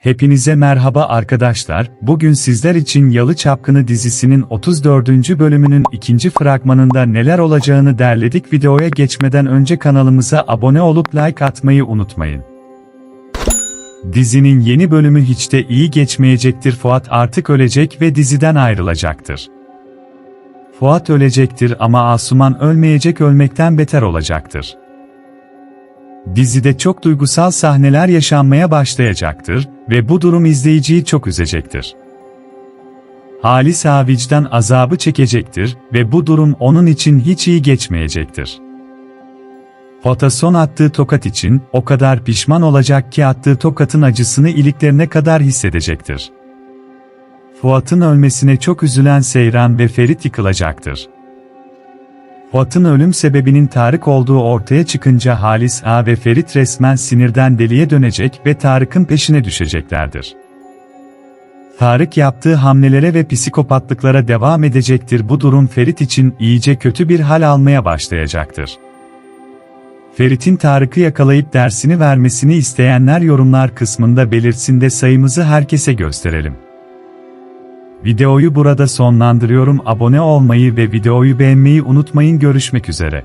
Hepinize merhaba arkadaşlar. Bugün sizler için Yalı Çapkını dizisinin 34. bölümünün ikinci fragmanında neler olacağını derledik. Videoya geçmeden önce kanalımıza abone olup like atmayı unutmayın. Dizinin yeni bölümü hiç de iyi geçmeyecektir. Fuat artık ölecek ve diziden ayrılacaktır. Fuat ölecektir ama Asuman ölmeyecek ölmekten beter olacaktır. Dizide çok duygusal sahneler yaşanmaya başlayacaktır ve bu durum izleyiciyi çok üzecektir. Halis ağa vicdan azabı çekecektir ve bu durum onun için hiç iyi geçmeyecektir. Fuat'a son attığı tokat için o kadar pişman olacak ki attığı tokatın acısını iliklerine kadar hissedecektir. Fuat'ın ölmesine çok üzülen Seyran ve Ferit yıkılacaktır. Fuat'ın ölüm sebebinin Tarık olduğu ortaya çıkınca Halis A ve Ferit resmen sinirden deliye dönecek ve Tarık'ın peşine düşeceklerdir. Tarık yaptığı hamlelere ve psikopatlıklara devam edecektir. Bu durum Ferit için iyice kötü bir hal almaya başlayacaktır. Ferit'in Tarık'ı yakalayıp dersini vermesini isteyenler yorumlar kısmında belirtsin de sayımızı herkese gösterelim. Videoyu burada sonlandırıyorum. Abone olmayı ve videoyu beğenmeyi unutmayın. Görüşmek üzere.